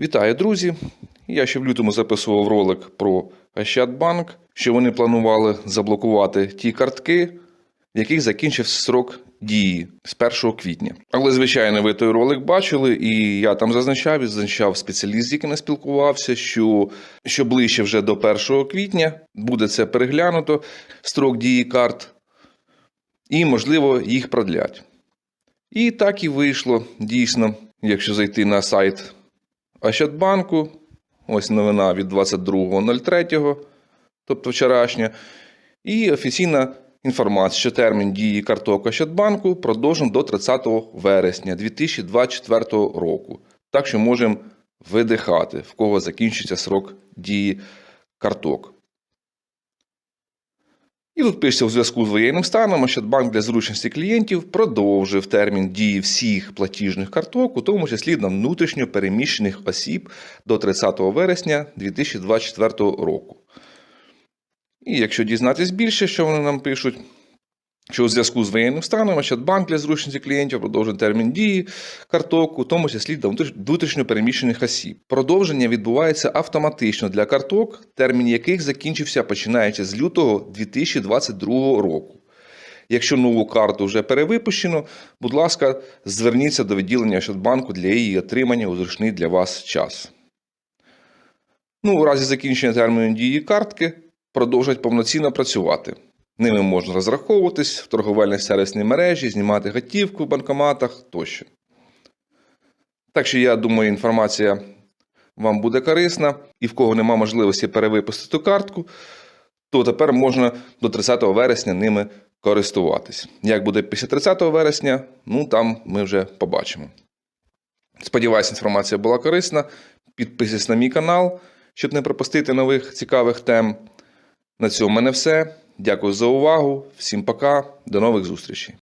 Вітаю, друзі! Я ще в лютому записував ролик про Ощадбанк, що вони планували заблокувати ті картки, в яких закінчився срок дії з 1 квітня. Але, звичайно, ви той ролик бачили, і я там зазначав і зазначав спеціаліст, з яким я спілкувався, що, що ближче вже до 1 квітня буде це переглянуто, строк дії карт, і, можливо, їх продлять. І так і вийшло дійсно, якщо зайти на сайт Ощадбанку, ось новина від 22.03, тобто вчорашня, і офіційна інформація, що термін дії карток Ощадбанку продовжен до 30 вересня 2024 року. Так що можемо видихати, в кого закінчиться срок дії карток. І тут пишеться у зв'язку з воєнним станом, Ощадбанк для зручності клієнтів продовжив термін дії всіх платіжних карток, у тому числі на внутрішньо переміщених осіб до 30 вересня 2024 року. І якщо дізнатись більше, що вони нам пишуть, що у зв'язку з воєнним станом Ощадбанк для зручності клієнтів продовжує термін дії карток, у тому числі для внутрішньо переміщених осіб. Продовження відбувається автоматично для карток, термін яких закінчився починаючи з лютого 2022 року. Якщо нову карту вже перевипущено, будь ласка, зверніться до відділення Ощадбанку для її отримання у зручний для вас час. Ну, у разі закінчення терміну дії картки продовжать повноцінно працювати. Ними можна розраховуватись в торговельній сервісній мережі, знімати готівку в банкоматах тощо. Так що, я думаю, інформація вам буде корисна, і в кого нема можливості перевипустити картку, то тепер можна до 30 вересня ними користуватись. Як буде після 30 вересня, ну там ми вже побачимо. Сподіваюсь, інформація була корисна. Підписуйтесь на мій канал, щоб не пропустити нових цікавих тем. На цьому в мене все. Дякую за увагу. Всім пока. До нових зустрічей.